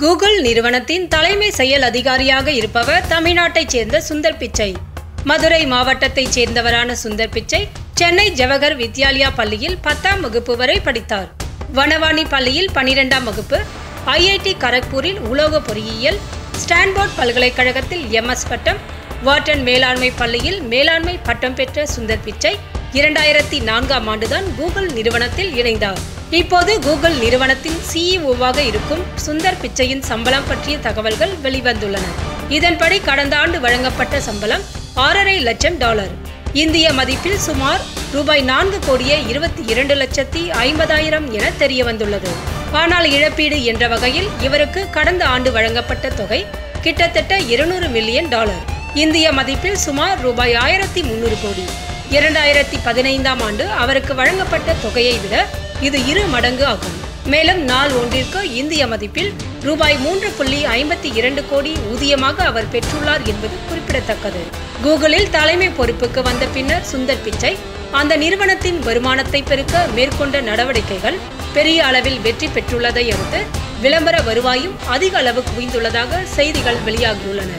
Google நிறுவனத்தின் தலைமை செயல் அதிகாரியாக இருப்பவர் தமிழ்நாட்டைச் சேர்ந்த சுந்தர் பிச்சை. மதுரை மாவட்டத்தைச் சேர்ந்தவரான சுந்தர் பிச்சை சென்னை ஜவஹர் வித்யாலயா பள்ளியில் பத்தாம் வகுப்பு வரை படித்தார். வனவாணி பள்ளியில் பனிரெண்டாம் வகுப்பு ஐஐடி கரக்பூரில் உலோக பொறியியல் ஸ்டான்போர்ட் பல்கலைக்கழகத்தில் எம்எஸ் பட்டம் வாட்டன் மேலாண்மை பள்ளியில் மேலாண்மை பட்டம் பெற்ற சுந்தர் பிச்சை இரண்டாயிரத்தி நான்காம் ஆண்டுதான் கூகுள் நிறுவனத்தில் இணைந்தார். இப்போது கூகுள் நிறுவனத்தின் சிஇஓவாக இருக்கும் சுந்தர் பிச்சையின் சம்பளம் பற்றிய தகவல்கள் வெளிவந்துள்ளன. இதன்படி கடந்த ஆண்டு வழங்கப்பட்ட சம்பளம் ஆறரை லட்சம் டாலர். இந்திய மதிப்பில் சுமார் ரூபாய் நான்கு கோடியே இருபத்தி இரண்டு லட்சத்தி ஐம்பதாயிரம் என தெரிய வந்துள்ளது ஆனால் இழப்பீடு என்ற வகையில் இவருக்கு கடந்த ஆண்டு வழங்கப்பட்ட தொகை கிட்டத்தட்ட இருநூறு மில்லியன் டாலர். இந்திய மதிப்பில் சுமார் ரூபாய் ஆயிரத்தி முன்னூறு கோடி. இரண்டாயிரத்தி பதினைந்தாம் ஆண்டு அவருக்கு வழங்கப்பட்ட தொகையை விட இது இரு மடங்கு ஆகும். மேலும் நாள் ஒன்றிற்கு இந்திய மதிப்பில் ரூபாய் மூன்று புள்ளி ஐம்பத்தி இரண்டு கோடி ஊதியமாக அவர் பெற்றுள்ளார் என்பது குறிப்பிடத்தக்கது. கூகுளில் தலைமை பொறுப்புக்கு வந்த பின்னர் சுந்தர் பிச்சை அந்த நிறுவனத்தின் வருமானத்தை பெருக்க மேற்கொண்ட நடவடிக்கைகள் பெரிய அளவில் வெற்றி பெற்றுள்ளதை அடுத்து விளம்பர வருவாயும் அதிக அளவு குவிந்துள்ளதாக செய்திகள் வெளியாகியுள்ளன.